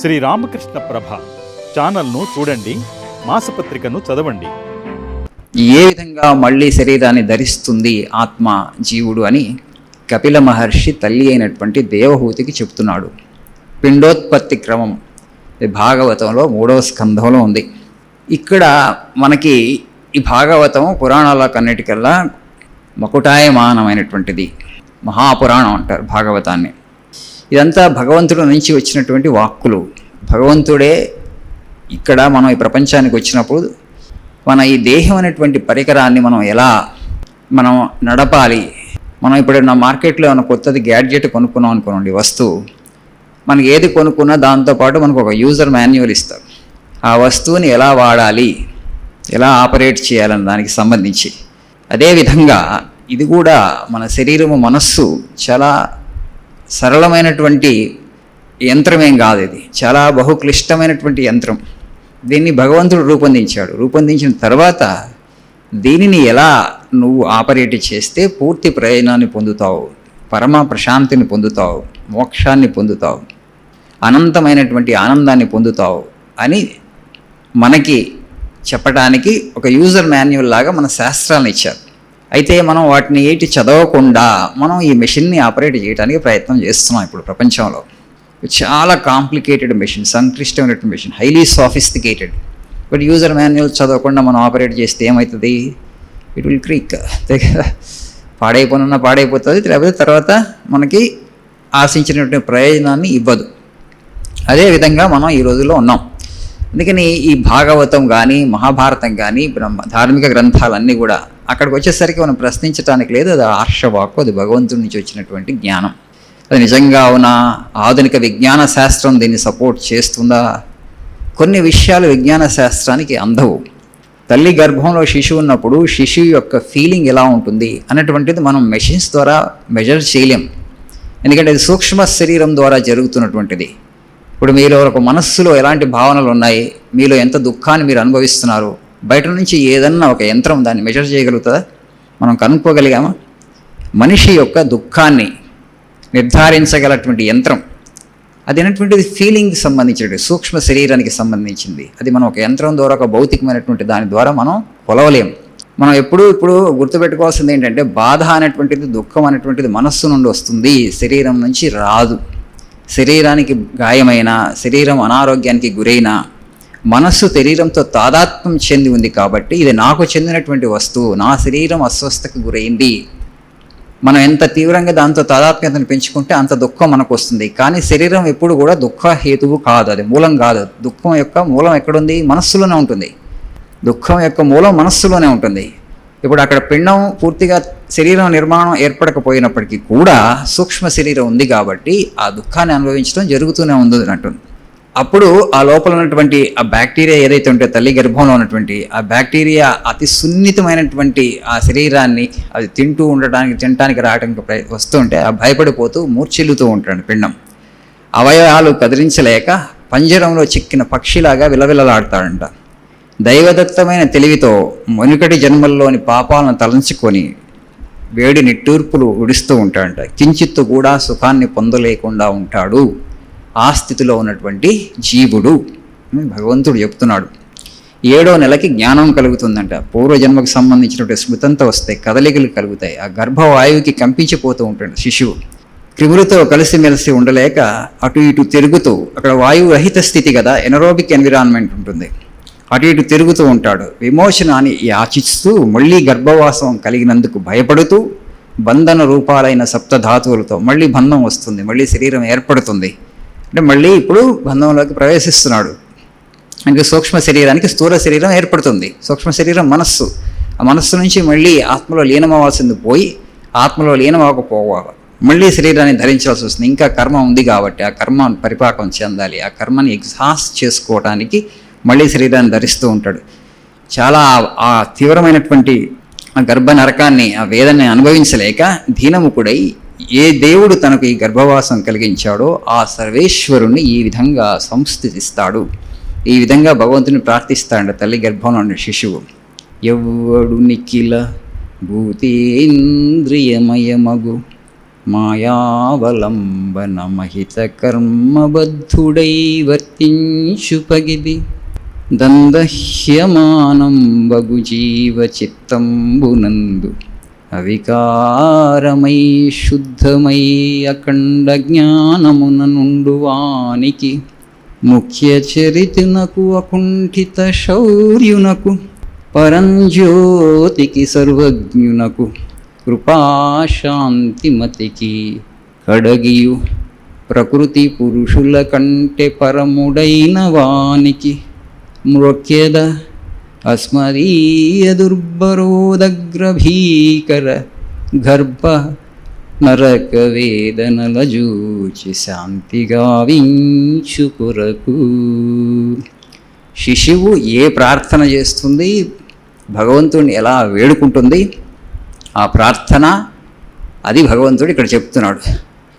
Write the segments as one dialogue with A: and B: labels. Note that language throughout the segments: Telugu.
A: శ్రీ రామకృష్ణ ప్రభ ఛానల్ను చూడండి మాసపత్రికను చదవండి.
B: ఏ విధంగా మళ్ళీ శరీరాన్ని ధరిస్తుంది ఆత్మ జీవుడు అని కపిల మహర్షి తల్లి అయినటువంటి దేవహూతికి చెప్తున్నాడు. పిండోత్పత్తి క్రమం భాగవతంలో మూడవ స్కంధంలో ఉంది. ఇక్కడ మనకి ఈ భాగవతం పురాణాల కన్నిటికల్లా మకుటాయమానమైనటువంటిది. మహాపురాణం అంటారు భాగవతాన్ని. ఇదంతా భగవంతుడి నుంచి వచ్చినటువంటి వాక్కులు. భగవంతుడే ఇక్కడ మనం ఈ ప్రపంచానికి వచ్చినప్పుడు మన ఈ దేహం అనేటువంటి పరికరాన్ని మనం ఎలా మనం నడపాలి? మనం ఇప్పుడు నా మార్కెట్లో ఏమైనా కొత్తది గ్యాడ్జెట్ కొనుక్కున్నాం అనుకోండి వస్తువు. మనకి ఏది కొనుక్కున్నా దాంతోపాటు మనకు ఒక యూజర్ మాన్యువల్ ఇస్తారు. ఆ వస్తువుని ఎలా వాడాలి? ఎలా ఆపరేట్ చేయాలని దానికి సంబంధించి. అదేవిధంగా ఇది కూడా మన శరీరము మనస్సు చాలా సరళమైనటువంటి యంత్రమేం కాదు ఇది. చాలా బహుక్లిష్టమైనటువంటి యంత్రం. దీన్ని భగవంతుడు రూపొందించాడు. రూపొందించిన తర్వాత దీనిని ఎలా నువ్వు ఆపరేట్ చేస్తే పూర్తి ప్రయోజనాన్ని పొందుతావు? పరమ ప్రశాంతిని పొందుతావు. మోక్షాన్ని పొందుతావు. అనంతమైనటువంటి ఆనందాన్ని పొందుతావు అని మనకి చెప్పడానికి ఒక యూజర్ మాన్యువల్ లాగా మన శాస్త్రాలను ఇచ్చారు. అయితే మనం వాటిని ఏటి చదవకుండా మనం ఈ మెషిన్ని ఆపరేట్ చేయడానికి ప్రయత్నం చేస్తున్నాం ఇప్పుడు ప్రపంచంలో. చాలా complicated machine సంక్లిష్టమైనటువంటి machine highly sophisticated. But user manual చదవకుండా మనం ఆపరేట్ చేస్తే ఏమవుతుంది ఇట్ విల్ క్రీక్. అంతే కదా పాడైపోతుంది లేకపోతే తర్వాత మనకి ఆశించినటువంటి ప్రయోజనాన్ని ఇవ్వదు. అదేవిధంగా మనం ఈ రోజుల్లో ఉన్నాం. అందుకని ఈ భాగవతం కానీ మహాభారతం కానీ బ్రహ్మ ధార్మిక గ్రంథాలన్నీ కూడా అక్కడికి వచ్చేసరికి మనం ప్రశ్నించడానికి లేదు. అది హర్షవాకు అది భగవంతుడి నుంచి వచ్చినటువంటి జ్ఞానం. అది నిజంగా అవునా? ఆధునిక విజ్ఞాన శాస్త్రం దీన్ని సపోర్ట్ చేస్తుందా? కొన్ని విషయాలు విజ్ఞాన శాస్త్రానికి అందవు. తల్లి గర్భంలో శిశువు ఉన్నప్పుడు శిశువు యొక్క ఫీలింగ్ ఎలా ఉంటుంది అనేటువంటిది మనం మెషిన్స్ ద్వారా మెజర్ చేయలేం. ఎందుకంటే అది సూక్ష్మ శరీరం ద్వారా జరుగుతున్నటువంటిది. ఇప్పుడు మీలో ఒక మనస్సులో ఎలాంటి భావనలు ఉన్నాయి? మీలో ఎంత దుఃఖాన్ని మీరు అనుభవిస్తున్నారు? బయట నుంచి ఏదన్నా ఒక యంత్రం దాన్ని మెజర్ చేయగలుగుతుందా? మనం కనుక్కోగలిగామా? మనిషి యొక్క దుఃఖాన్ని నిర్ధారించగలటువంటి యంత్రం అది అయినటువంటిది ఫీలింగ్కి సంబంధించినటువంటి సూక్ష్మ శరీరానికి సంబంధించింది. అది మనం ఒక యంత్రం ద్వారా ఒక భౌతికమైనటువంటి దాని ద్వారా మనం కొలవలేం. మనం ఎప్పుడూ ఇప్పుడు గుర్తుపెట్టుకోవాల్సింది ఏంటంటే బాధ అనేటువంటిది దుఃఖం అనేటువంటిది మనస్సు నుండి వస్తుంది. శరీరం నుంచి రాదు. శరీరానికి గాయమైన శరీరం అనారోగ్యానికి గురైన మనస్సు శరీరంతో తాదాత్మ్యం చెంది ఉంది కాబట్టి ఇది నాకు చెందినటువంటి వస్తువు. నా శరీరం అస్వస్థకు గురైంది. మనం ఎంత తీవ్రంగా దాంతో తాదాత్మ్యతను పెంచుకుంటే అంత దుఃఖం మనకు వస్తుంది. కానీ శరీరం ఎప్పుడు కూడా దుఃఖ హేతువు కాదు. అది మూలం కాదు. దుఃఖం యొక్క మూలం ఎక్కడుంది? మనస్సులోనే ఉంటుంది. దుఃఖం యొక్క మూలం మనస్సులోనే ఉంటుంది. ఇప్పుడు అక్కడ పిండం పూర్తిగా శరీరం నిర్మాణం ఏర్పడకపోయినప్పటికీ కూడా సూక్ష్మ శరీరం ఉంది కాబట్టి ఆ దుఃఖాన్ని అనుభవించడం జరుగుతూనే ఉంది అన్నట్టు. అప్పుడు ఆ లోపల ఉన్నటువంటి ఆ బ్యాక్టీరియా ఏదైతే ఉంటే తల్లి గర్భంలో ఉన్నటువంటి ఆ బ్యాక్టీరియా అతి సున్నితమైనటువంటి ఆ శరీరాన్ని అది తింటూ ఉండటానికి తినటానికి రావడానికి ప్రయ- వస్తుంటే ఆ భయపడిపోతూ మూర్చెల్లుతూ ఉంటాడు పిండం. అవయవాలు కదిలించలేక పంజరంలో చిక్కిన పక్షిలాగా విలవిలలాడతాడంట. దైవదత్తమైన తెలివితో మునుకటి జన్మల్లోని పాపాలను తలంచుకొని వేడి నిట్టూర్పులు ఉడిస్తూ ఉంటాడంట. కించిత్తు కూడా సుఖాన్ని పొందలేకుండా ఉంటాడు. ఆ స్థితిలో ఉన్నటువంటి జీవుడు. భగవంతుడు చెప్తున్నాడు. ఏడో నెలకి జ్ఞానం కలుగుతుందంట. పూర్వజన్మకు సంబంధించినటువంటి స్మృతంతో వస్తాయి కదలికలు కలుగుతాయి. ఆ గర్భవాయువుకి కంపించిపోతూ ఉంటాడు శిశువు. క్రిములతో కలిసిమెలిసి ఉండలేక అటు ఇటు తిరుగుతూ అక్కడ వాయువు రహిత స్థితి కదా ఎనరోబిక్ ఎన్విరాన్మెంట్ ఉంటుంది. అటు ఇటు తిరుగుతూ ఉంటాడు. విమోచనాన్ని యాచిస్తూ మళ్ళీ గర్భవాసం కలిగినందుకు భయపడుతూ బంధన రూపాలైన సప్తధాతువులతో మళ్ళీ బంధం వస్తుంది మళ్ళీ శరీరం ఏర్పడుతుంది. అంటే మళ్ళీ ఇప్పుడు బంధంలోకి ప్రవేశిస్తున్నాడు. అంటే సూక్ష్మ శరీరానికి స్థూల శరీరం ఏర్పడుతుంది. సూక్ష్మ శరీరం మనస్సు. ఆ మనస్సు నుంచి మళ్ళీ ఆత్మలో లీనమవ్వాల్సింది పోయి ఆత్మలో లీనమవ్వకపోవాలి. మళ్ళీ శరీరాన్ని ధరించాల్సి వస్తుంది. ఇంకా కర్మ ఉంది కాబట్టి ఆ కర్మ పరిపాకం చెందాలి. ఆ కర్మని ఎగ్జాస్ట్ చేసుకోవడానికి మళ్ళీ శరీరాన్ని ధరిస్తూ ఉంటాడు. చాలా ఆ- తీవ్రమైనటువంటి ఆ గర్భ నరకాన్ని ఆ వేదనని అనుభవించలేక దీనముకుడై ఏ దేవుడు తనకు ఈ గర్భవాసం కలిగించాడో ఆ సర్వేశ్వరుణ్ణి ఈ విధంగా సంస్థితిస్తాడు. ఈ విధంగా భగవంతుని ప్రార్థిస్తాడు తల్లి గర్భంలో ఉన్న శిశువు. ఎవడు నిఖిల భూతేంద్రియమయమగు మాయావలంబన మహిత కర్మబద్ధుడై వర్తించుపగిది. దందహ్యమానం బగు జీవ చిత్తంబునందు అవికారమై శుద్ధమై అఖండ జ్ఞానమున నుండు వానికి ముఖ్య చరితనకు అకుంఠిత శౌర్యునకు పరంజ్యోతికి సర్వజ్ఞునకు కృపాశాంతిమతికి కడగియు. ప్రకృతి పురుషుల కంటే పరముడైన వానికి మృక్యద అస్మదీయ దుర్భరోదగ్రభీకర గర్భ నరక వేదనల జూచి శాంతిగా వించు కొరకు శిశువు ఏ ప్రార్థన చేస్తుంది? భగవంతుడిని ఎలా వేడుకుంటుంది? ఆ ప్రార్థన అది భగవంతుడు ఇక్కడ చెప్తున్నాడు.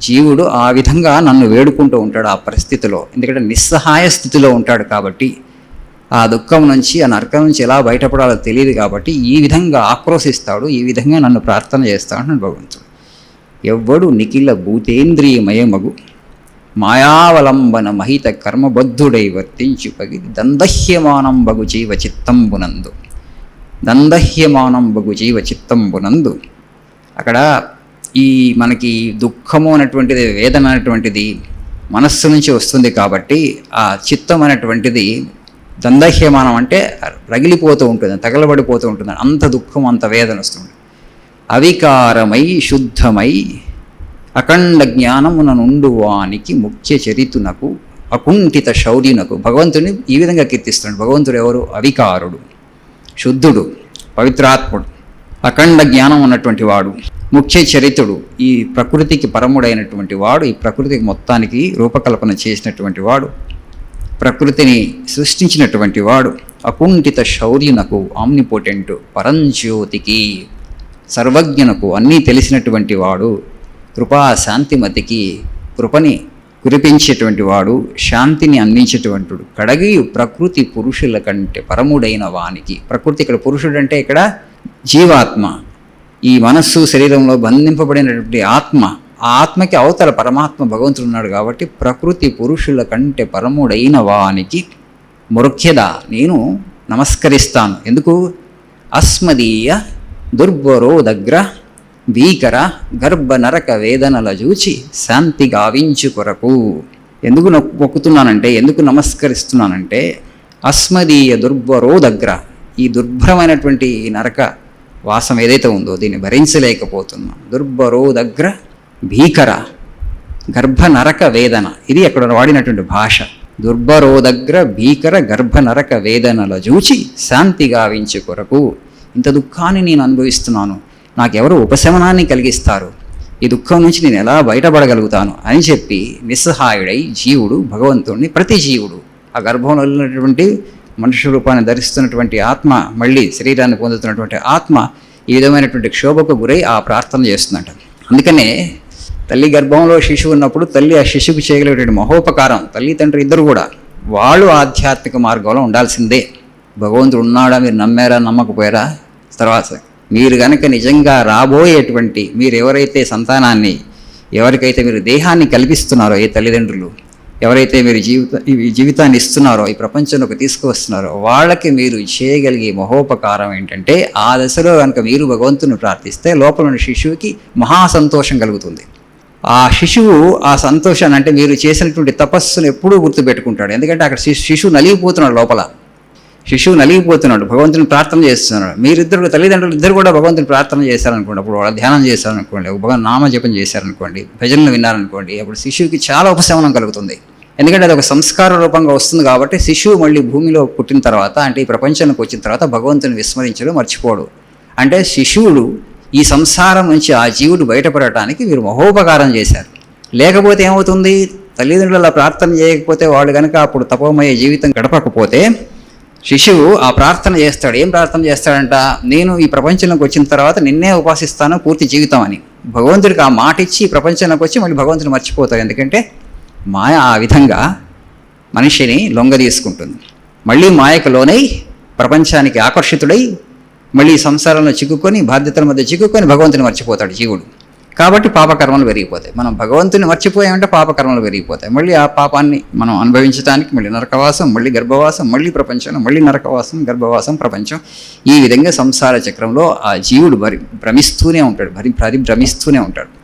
B: జీవుడు ఆ విధంగా నన్ను వేడుకుంటూ ఉంటాడు ఆ పరిస్థితిలో. ఎందుకంటే నిస్సహాయ స్థితిలో ఉంటాడు కాబట్టి ఆ దుఃఖం నుంచి ఆ నరకం నుంచి ఎలా బయటపడాలో తెలియదు కాబట్టి ఈ విధంగా ఆక్రోశిస్తాడు ఈ విధంగా నన్ను ప్రార్థన చేస్తాడు నన్ను భగవంతుడు. ఎవ్వడు నిఖిల భూతేంద్రియమయమగు మాయావలంబన మహిత కర్మబద్ధుడై వర్తించు పగి దందహ్యమానం బగు జీవ చిత్తంబునందు. దందహ్యమానం బగు జీవ చిత్తంబునందు. అక్కడ ఈ మనకి దుఃఖము అనేటువంటిది వేదన అనేటువంటిది మనస్సు నుంచి వస్తుంది కాబట్టి ఆ చిత్తం అనేటువంటిది దందహ్యమానం అంటే రగిలిపోతూ ఉంటుంది తగలబడిపోతూ ఉంటుంది. అంత దుఃఖం అంత వేదన వస్తుంది. అవికారమై శుద్ధమై అఖండ జ్ఞానమున నుండువానికి ముఖ్య చరితునకు అకుంఠిత శౌర్యునకు భగవంతుని ఈ విధంగా కీర్తిస్తున్నాడు. భగవంతుడు ఎవరు? అవికారుడు శుద్ధుడు పవిత్రాత్ముడు అఖండ జ్ఞానం ఉన్నటువంటి వాడు ముఖ్య చరితుడు ఈ ప్రకృతికి పరముడైనటువంటి వాడు ఈ ప్రకృతికి మొత్తానికి రూపకల్పన చేసినటువంటి వాడు ప్రకృతిని సృష్టించినటువంటి వాడు అకుంఠిత శౌర్యునకు ఆమ్నిపోటెంట్ పరంజ్యోతికి సర్వజ్ఞనకు అన్నీ తెలిసినటువంటి వాడు కృపా శాంతిమతికి కృపని కురిపించేటువంటి వాడు శాంతిని అందించేటువంటి కడగి ప్రకృతి పురుషుల కంటే పరముడైన వానికి. ప్రకృతి ఇక్కడ పురుషుడు అంటే ఇక్కడ జీవాత్మ. ఈ మనస్సు శరీరంలో బంధింపబడినటువంటి ఆత్మ ఆత్మకి అవతల పరమాత్మ భగవంతుడు ఉన్నాడు కాబట్టి ప్రకృతి పురుషుల కంటే పరముడైన వానికి మురుఖ్యద నేను నమస్కరిస్తాను. ఎందుకు? అస్మదీయ దుర్భరోదగ్ర భీకర గర్భ నరక వేదనల చూచి శాంతి గావించు కొరకు. ఎందుకు నొక్- మొక్కుతున్నానంటే ఎందుకు నమస్కరిస్తున్నానంటే అస్మదీయ దుర్భరోదగ్ర ఈ దుర్భరమైనటువంటి నరక వాసం ఏదైతే ఉందో దీన్ని భరించలేకపోతున్నాం. దుర్భరోదగ్ర భీకర గర్భ నరక వేదన ఇది అక్కడ వాడినటువంటి భాష. దుర్భరోదగ్ర భీకర గర్భ నరక వేదనల చూచి శాంతి గావించు కొరకు ఇంత దుఃఖాన్ని నేను అనుభవిస్తున్నాను. నాకెవరు ఉపశమనాన్ని కలిగిస్తారు? ఈ దుఃఖం నుంచి నేను ఎలా బయటపడగలుగుతాను? అని చెప్పి నిస్సహాయుడై జీవుడు భగవంతుడిని ప్రతి జీవుడు ఆ గర్భంలో ఉన్నటువంటి మనుష్య రూపాన్ని ధరిస్తున్నటువంటి ఆత్మ మళ్ళీ శరీరాన్ని పొందుతున్నటువంటి ఆత్మ ఈ విధమైనటువంటి క్షోభకు గురై ఆ ప్రార్థన చేస్తుందట. అందుకనే తల్లి గర్భంలో శిశువు ఉన్నప్పుడు తల్లి ఆ శిశువుకు చేయగలిగేటువంటి మహోపకారం తల్లి తండ్రి ఇద్దరు కూడా వాళ్ళు ఆధ్యాత్మిక మార్గంలో ఉండాల్సిందే. భగవంతుడు ఉన్నాడా? మీరు నమ్మారా? నమ్మకపోయారా? తర్వాత మీరు కనుక నిజంగా రాబోయేటువంటి మీరు ఎవరైతే సంతానాన్ని ఎవరికైతే మీరు దేహాన్ని కల్పిస్తున్నారో ఏ తల్లిదండ్రులు ఎవరైతే మీరు జీవిత జీవితాన్ని ఇస్తున్నారో ఈ ప్రపంచంలోకి తీసుకువస్తున్నారో వాళ్ళకి మీరు చేయగలిగే మహోపకారం ఏంటంటే ఆ దశలో కనుక మీరు భగవంతుని ప్రార్థిస్తే లోపల ఉన్న శిశువుకి మహా సంతోషం కలుగుతుంది. ఆ శిశువు ఆ సంతోషాన్ని అంటే మీరు చేసినటువంటి తపస్సును ఎప్పుడూ గుర్తుపెట్టుకుంటాడు. ఎందుకంటే అక్కడ శిశు శిశువు నలిగిపోతున్నాడు లోపల. శిశువు నలిగిపోతున్నాడు భగవంతుని ప్రార్థన చేస్తున్నాడు. మీరిద్దరు తల్లిదండ్రులు ఇద్దరు కూడా భగవంతుని ప్రార్థన చేశారనుకోండి అప్పుడు వాళ్ళ ధ్యానం చేశారనుకోండి ఒక భగవన్ నామజపం చేశారనుకోండి భజనలు విన్నారనుకోండి అప్పుడు శిశువుకి చాలా ఉపశమనం కలుగుతుంది. ఎందుకంటే అది ఒక సంస్కార రూపంగా వస్తుంది కాబట్టి శిశువు మళ్ళీ భూమిలో పుట్టిన తర్వాత అంటే ఈ ప్రపంచానికి వచ్చిన తర్వాత భగవంతుని విస్మరించడం మర్చిపోడు. అంటే శిశువుడు ఈ సంసారం నుంచి ఆ జీవుడు బయటపడటానికి వీరు మహోపకారం చేశారు. లేకపోతే ఏమవుతుంది? తల్లిదండ్రుల ప్రార్థన చేయకపోతే వాళ్ళు కనుక అప్పుడు తపోమయ జీవితం గడపకపోతే శిశువు ఆ ప్రార్థన చేస్తాడు. ఏం ప్రార్థన చేస్తాడంట? నేను ఈ ప్రపంచంలోకి వచ్చిన తర్వాత నిన్నే ఉపాసిస్తాను పూర్తి జీవితం అని. భగవంతుడికి ఆ మాట ఇచ్చి ప్రపంచంలోకి వచ్చి మళ్ళీ భగవంతుని మర్చిపోతారు ఎందుకంటే మాయ ఆ విధంగా మనిషిని లొంగ తీసుకుంటుంది మళ్ళీ మాయకు లోనై ప్రపంచానికి ఆకర్షితుడై మళ్ళీ సంసారంలో చిక్కుకొని బాధ్యతల మధ్య చిక్కుకొని భగవంతుని మర్చిపోతాడు జీవుడు. కాబట్టి పాపకర్మలు పెరిగిపోతాయి. మనం భగవంతుని మర్చిపోయామంటే పాపకర్మలు పెరిగిపోతాయి. మళ్ళీ ఆ పాపాన్ని మనం అనుభవించడానికి మళ్ళీ నరకవాసం మళ్ళీ గర్భవాసం మళ్ళీ ప్రపంచంలో మళ్ళీ నరకవాసం గర్భవాసం ప్రపంచం ఈ విధంగా సంసార చక్రంలో ఆ జీవుడు భరి భ్రమిస్తూనే ఉంటాడు. భరి భ్రమిస్తూనే ఉంటాడు.